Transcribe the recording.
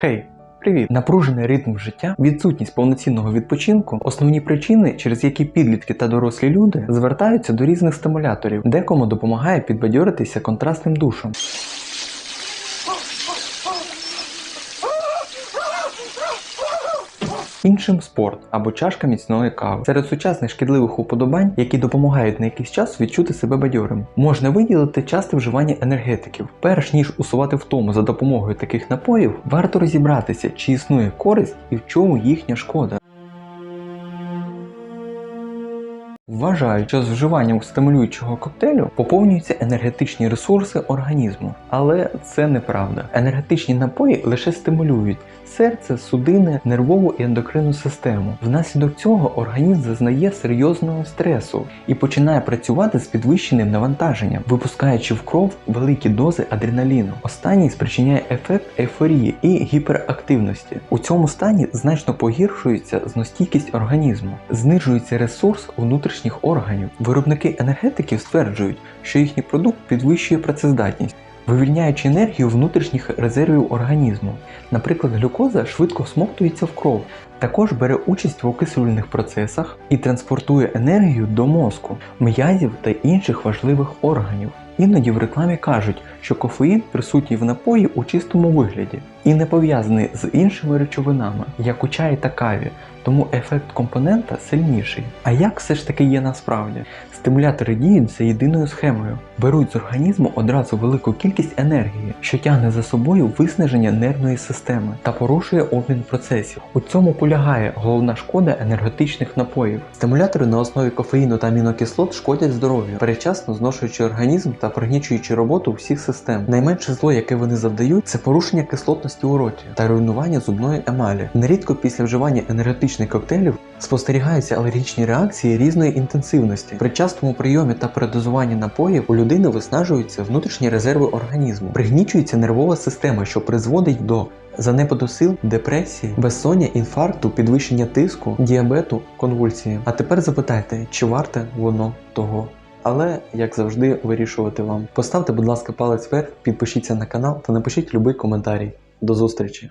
Хей, привіт! Напружений ритм життя, відсутність повноцінного відпочинку основні причини, через які підлітки та дорослі люди звертаються до різних стимуляторів, декому допомагає підбадьоритися контрастним душем. Іншим спорт або чашка міцної кави. Серед сучасних шкідливих уподобань, які допомагають на якийсь час відчути себе бадьорим, можна виділити часте вживання енергетиків. Перш ніж усувати втому за допомогою таких напоїв, варто розібратися, чи існує користь і в чому їхня шкода. Вважають, що з вживанням стимулюючого коктейлю поповнюються енергетичні ресурси організму, але це неправда. Енергетичні напої лише стимулюють серце, судини, нервову і ендокринну систему. Внаслідок цього організм зазнає серйозного стресу і починає працювати з підвищеним навантаженням, випускаючи в кров великі дози адреналіну. Останній спричиняє ефект ейфорії і гіперактивності. У цьому стані значно погіршується зностійкість організму, знижується ресурс внутрішніх органів. Виробники енергетиків стверджують, що їхній продукт підвищує працездатність. Вивільняючи енергію внутрішніх резервів організму, наприклад, глюкоза швидко всмоктується в кров, також бере участь в окислювальних процесах і транспортує енергію до мозку, м'язів та інших важливих органів. Іноді в рекламі кажуть, що кофеїн присутній в напої у чистому вигляді і не пов'язаний з іншими речовинами, як у чаї та каві, тому ефект компонента сильніший. А як все ж таки є насправді? Стимулятори діють за єдиною схемою, беруть з організму одразу велику кількість енергії, що тягне за собою виснаження нервної системи та порушує обмін процесів. У цьому полягає головна шкода енергетичних напоїв. Стимулятори на основі кофеїну та амінокислот шкодять здоров'ю, передчасно зношуючи організм та пригнічуючи роботу всіх систем. Найменше зло, яке вони завдають, це порушення кислотності у роті та руйнування зубної емалі. Нерідко після вживання енергетичних коктейлів спостерігаються алергічні реакції різної інтенсивності. При частому прийомі та передозуванні напоїв у людини виснажуються внутрішні резерви організму, пригнічується нервова система, що призводить до занепаду сил, депресії, безсоння, інфаркту, підвищення тиску, діабету, конвульсії. А тепер запитайте, чи варте воно того? Але, як завжди, вирішувати вам. Поставте, будь ласка, палець вверх, підпишіться на канал та напишіть любий коментарій. До зустрічі!